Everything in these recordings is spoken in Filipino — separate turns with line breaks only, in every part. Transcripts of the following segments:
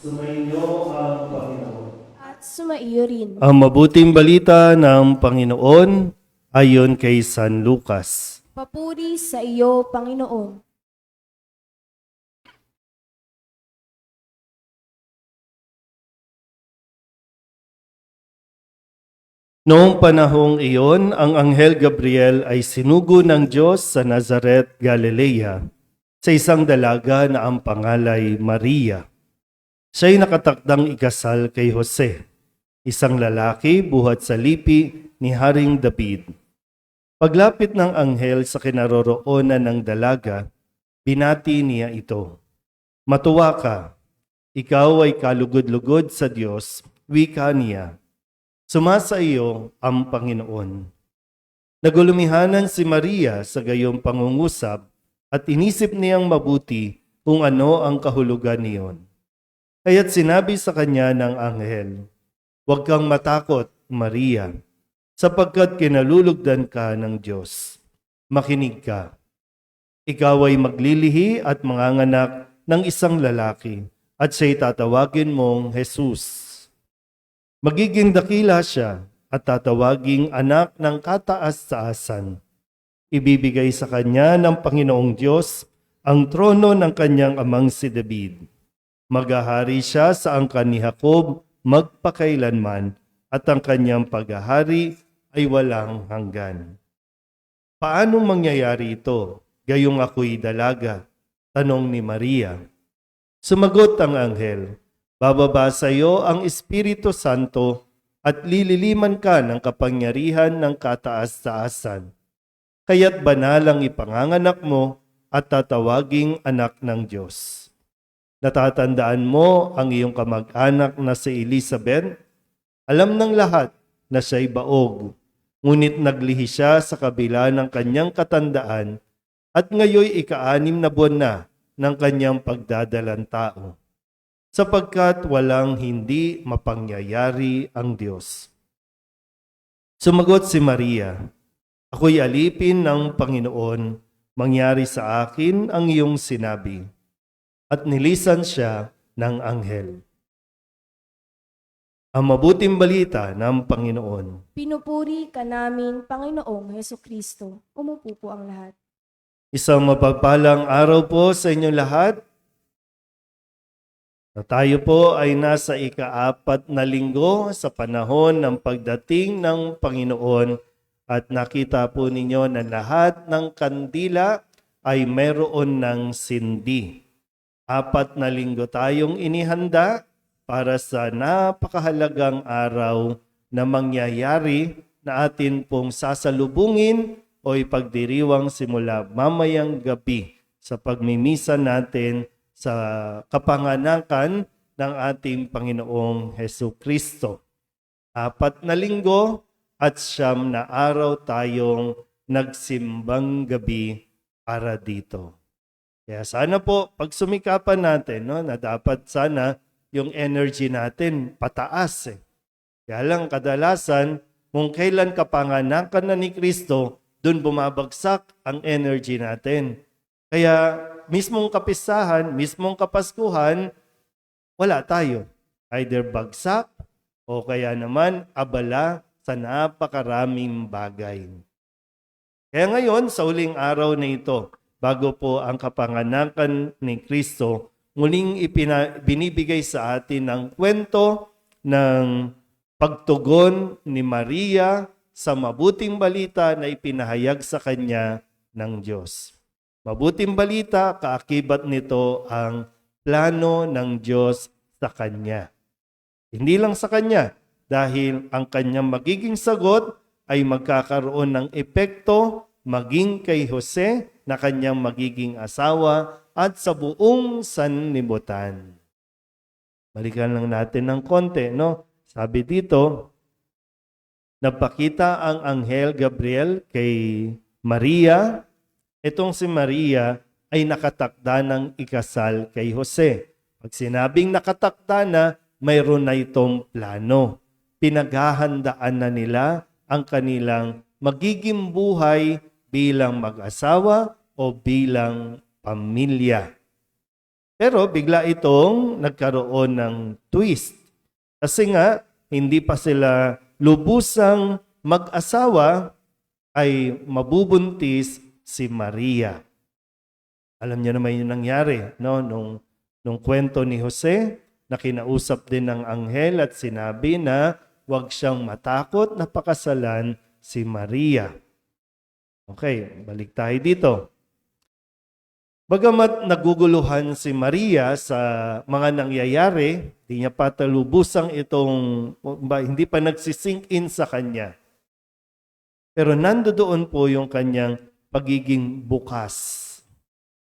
Sumainyo ang Panginoon.
at sumaiyo rin.
Ang mabuting balita ng Panginoon ayon kay San Lucas.
Papuri sa iyo, Panginoon.
Noong panahong iyon, ang Anghel Gabriel ay sinugo ng Diyos sa Nazaret, Galilea, sa isang dalaga na ang pangalay Maria. Siya'y nakatakdang ikasal kay Jose, isang lalaki buhat sa lipi ni Haring David. Paglapit ng anghel sa kinaroroonan ng dalaga, binati niya ito. Matuwa ka, ikaw ay kalugod-lugod sa Diyos, wika niya. Sumasa iyo ang Panginoon. Nagulumihanan si Maria sa gayong pangungusap at inisip niyang mabuti kung ano ang kahulugan niyon. Kaya't sinabi sa kanya ng anghel, Huwag kang matakot, Maria, sapagkat kinalulugdan ka ng Diyos. Makinig ka. Ikaw ay maglilihi at manganganak ng isang lalaki at siya'y tatawagin mong Jesus. Magiging dakila siya at tatawaging anak ng kataas-taasan. Ibibigay sa kanya ng Panginoong Diyos ang trono ng kanyang amang si David. Maghahari siya sa angkan ni Jacob magpakailanman at ang kanyang paghahari ay walang hanggan. Paanong mangyayari ito? Gayong ako'y dalaga, tanong ni Maria. Sumagot ang anghel, Bababa sa iyo ang Espiritu Santo at lililiman ka ng kapangyarihan ng kataas-taasan. Kaya't banalang ipanganganak mo at tatawaging anak ng Diyos. Natatandaan mo ang iyong kamag-anak na si Elizabeth? Alam ng lahat na siya'y baog, ngunit naglihi siya sa kabila ng kanyang katandaan at ngayoy ika-anim na buwan na ng kanyang pagdadalang tao sapagkat walang hindi mapangyayari ang Diyos. Sumagot si Maria, Ako'y alipin ng Panginoon, mangyari sa akin ang iyong sinabi. At nilisan siya ng anghel. Ang mabuting balita ng Panginoon.
Pinupuri ka namin, Panginoong Heso Kristo. Umupo po ang lahat.
Isang mapagpalang araw po sa inyong lahat. Na tayo po ay nasa ikaapat na linggo sa panahon ng pagdating ng Panginoon at nakita po ninyo na lahat ng kandila ay meron ng sindi. Apat na linggo tayong inihanda para sa napakahalagang araw na mangyayari na atin pong sasalubungin o ipagdiriwang simula mamayang gabi sa pagmimisa natin sa kapanganakan ng ating Panginoong Heso Kristo. Apat na linggo at siyam na araw tayong nagsimbang gabi para dito. Kaya sana po, pag sumikapan natin, no, na dapat sana yung energy natin pataas. Eh. Kaya lang kadalasan, kung kailan kapanganakan na ni Kristo, doon bumabagsak ang energy natin. Kaya mismong kapisahan, mismong kapaskuhan, wala tayo. Either bagsak o kaya naman abala sa napakaraming bagay. Kaya ngayon, sa uling araw na ito, bago po ang kapanganakan ni Kristo, muling ipina, binibigay sa atin ang kwento ng pagtugon ni Maria sa mabuting balita na ipinahayag sa kanya ng Diyos. Mabuting balita, kaakibat nito ang plano ng Diyos sa kanya. Hindi lang sa kanya, dahil ang kanyang magiging sagot ay magkakaroon ng epekto maging kay Jose na kanyang magiging asawa at sa buong sanlibutan. Balikan lang natin ng konti, no? Sabi dito, Napakita ang anghel Gabriel kay Maria. Itong si Maria ay nakatakda ng ikasal kay Jose. Pag sinabing nakatakda na, mayroon na itong plano. Pinaghahandaan na nila ang kanilang magiging buhay bilang mag-asawa o bilang pamilya. Pero bigla itong nagkaroon ng twist. Kasi nga, hindi pa sila lubusang mag-asawa ay mabubuntis si Maria. Alam niyo naman yung nangyari, no? Nung, nung kwento ni Jose, na kinausap din ng anghel at sinabi na huwag siyang matakot na pakasalan si Maria. Okay, balik tayo dito. Bagamat naguguluhan si Maria sa mga nangyayari, hindi niya pa talubusang itong, hindi pa nagsisink in sa kanya. Pero nandoon po yung kanyang pagiging bukas.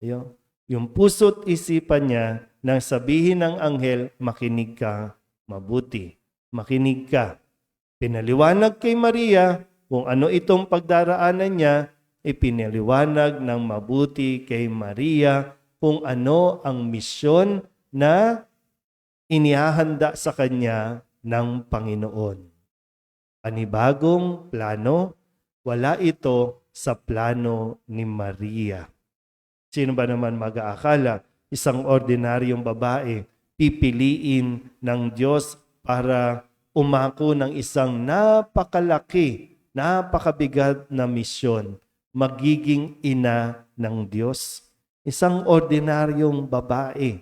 Yung, yung puso't isipan niya nang sabihin ng anghel, makinig ka mabuti. Makinig ka. Pinaliwanag kay Maria kung ano itong pagdaraanan niya, ipinaliwanag ng mabuti kay Maria kung ano ang misyon na inihahanda sa kanya ng Panginoon. Panibagong plano, wala ito sa plano ni Maria. Sino ba naman mag-aakala? Isang ordinaryong babae, pipiliin ng Diyos para umako ng isang napakalaki, napakabigat na misyon, magiging ina ng Diyos. Isang ordinaryong babae.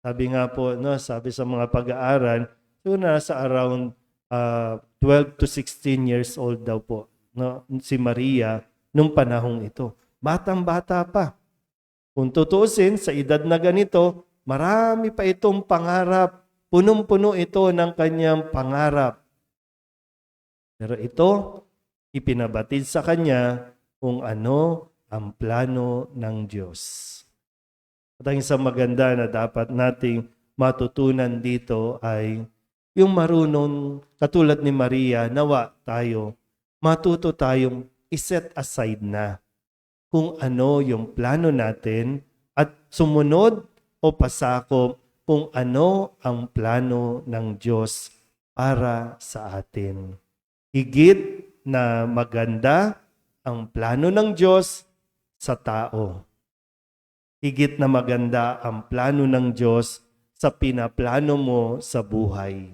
Sabi nga po, no, sabi sa mga pag-aaral, siguro nasa around uh, 12 to 16 years old daw po no, si Maria nung panahong ito. Batang-bata pa. Kung tutuusin, sa edad na ganito, marami pa itong pangarap. Punong-puno ito ng kanyang pangarap. Pero ito, ipinabatid sa kanya kung ano ang plano ng Diyos. At ang isang maganda na dapat nating matutunan dito ay yung marunong, katulad ni Maria, nawa tayo, matuto tayong iset aside na kung ano yung plano natin at sumunod o pasakop kung ano ang plano ng Diyos para sa atin. Higit na maganda ang plano ng Diyos sa tao. Higit na maganda ang plano ng Diyos sa pinaplano mo sa buhay.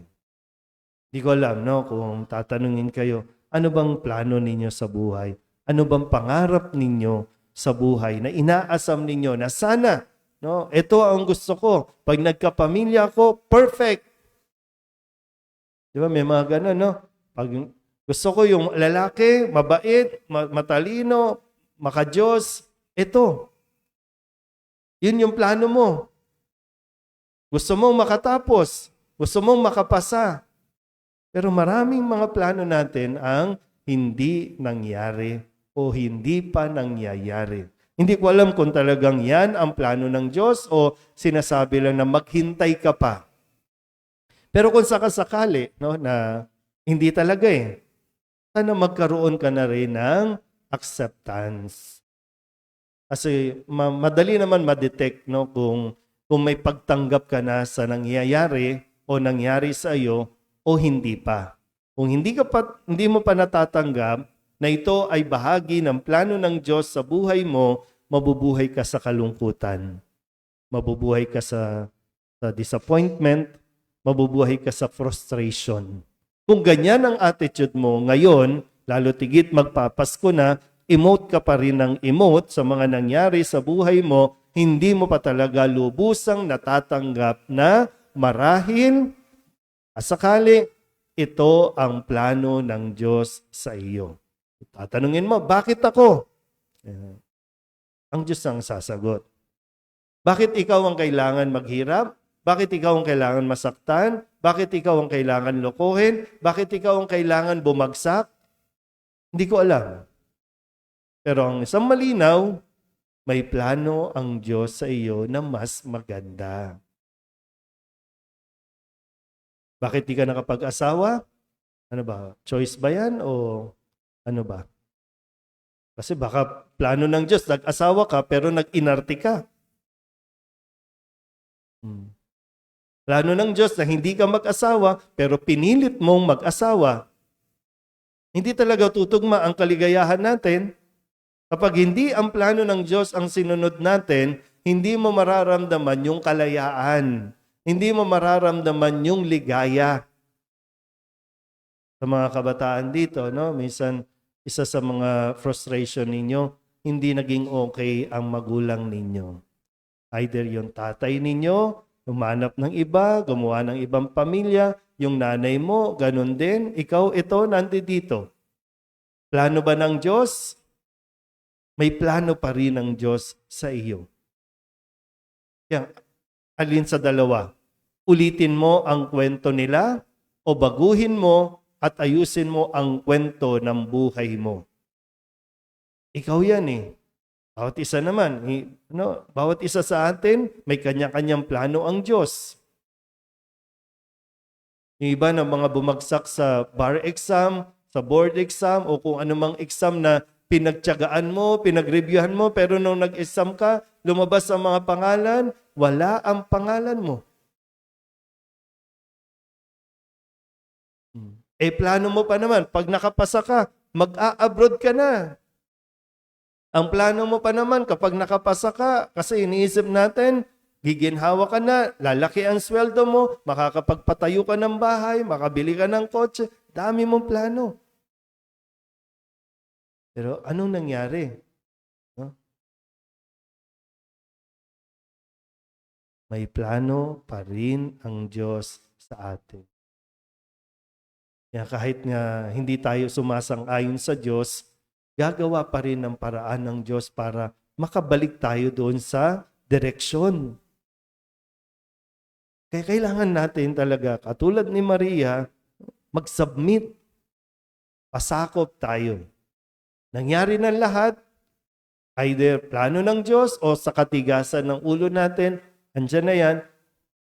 Di ko alam, no, kung tatanungin kayo, ano bang plano ninyo sa buhay? Ano bang pangarap ninyo sa buhay na inaasam ninyo na sana, no, ito ang gusto ko. Pag nagkapamilya ako, perfect. Di ba, may mga ganun, no? Pag gusto ko yung lalaki, mabait, ma- matalino, makajos, ito. Yun yung plano mo. Gusto mong makatapos. Gusto mong makapasa. Pero maraming mga plano natin ang hindi nangyari o hindi pa nangyayari. Hindi ko alam kung talagang yan ang plano ng Diyos o sinasabi lang na maghintay ka pa. Pero kung sakasakali no, na hindi talaga eh, sana magkaroon ka na rin ng acceptance. Kasi ma- madali naman ma-detect no, kung, kung may pagtanggap ka na sa nangyayari o nangyari sa iyo o hindi pa. Kung hindi ka pa, hindi mo pa natatanggap na ito ay bahagi ng plano ng Diyos sa buhay mo, mabubuhay ka sa kalungkutan. Mabubuhay ka sa, sa disappointment, mabubuhay ka sa frustration. Kung ganyan ang attitude mo ngayon, lalo tigit magpapasko na, emote ka pa rin ng emote sa mga nangyari sa buhay mo, hindi mo pa talaga lubusang natatanggap na marahil, asakali, ito ang plano ng Diyos sa iyo. Tatanungin mo, bakit ako? Ang Diyos ang sasagot. Bakit ikaw ang kailangan maghirap? Bakit ikaw ang kailangan masaktan? Bakit ikaw ang kailangan lokohin? Bakit ikaw ang kailangan bumagsak? Hindi ko alam. Pero ang isang malinaw, may plano ang Diyos sa iyo na mas maganda. Bakit di ka nakapag-asawa? Ano ba? Choice ba yan o ano ba? Kasi baka plano ng Diyos, nag-asawa ka pero nag-inarte ka. Hmm. Plano ng Diyos na hindi ka mag-asawa pero pinilit mong mag-asawa. Hindi talaga tutugma ang kaligayahan natin. Kapag hindi ang plano ng Diyos ang sinunod natin, hindi mo mararamdaman yung kalayaan. Hindi mo mararamdaman yung ligaya. Sa mga kabataan dito, no? Minsan, isa sa mga frustration ninyo, hindi naging okay ang magulang ninyo. Either yung tatay ninyo, umanap ng iba, gumawa ng ibang pamilya, yung nanay mo, ganun din. Ikaw, ito, nandito. Plano ba ng Diyos? May plano pa rin ng Diyos sa iyo. Yan, alin sa dalawa? Ulitin mo ang kwento nila o baguhin mo at ayusin mo ang kwento ng buhay mo. Ikaw yan eh. Bawat isa naman, no, bawat isa sa atin, may kanya-kanyang plano ang Diyos. Yung iba ng mga bumagsak sa bar exam, sa board exam, o kung anumang exam na pinagtyagaan mo, pinagreviewhan mo, pero nung nag-exam ka, lumabas ang mga pangalan, wala ang pangalan mo. Hmm. Eh, plano mo pa naman, pag nakapasa ka, mag-a-abroad ka na. Ang plano mo pa naman, kapag nakapasa ka, kasi iniisip natin, giginhawa ka na, lalaki ang sweldo mo, makakapagpatayo ka ng bahay, makabili ka ng kotse, dami mong plano. Pero anong nangyari? No? May plano pa rin ang Diyos sa atin. Kaya kahit nga hindi tayo sumasang-ayon sa Diyos, gagawa pa rin ng paraan ng Diyos para makabalik tayo doon sa direksyon. Kaya kailangan natin talaga, katulad ni Maria, mag-submit. Pasakop tayo. Nangyari ng lahat, either plano ng Diyos o sa katigasan ng ulo natin, andyan na yan,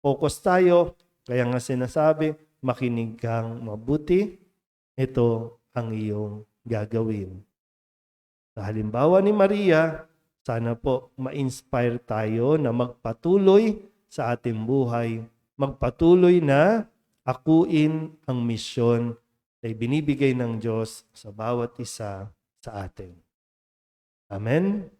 focus tayo. Kaya nga sinasabi, makinig kang mabuti, ito ang iyong gagawin. Sa halimbawa ni Maria, sana po ma-inspire tayo na magpatuloy sa ating buhay, magpatuloy na akuin ang misyon na ibinibigay ng Diyos sa bawat isa sa atin. Amen?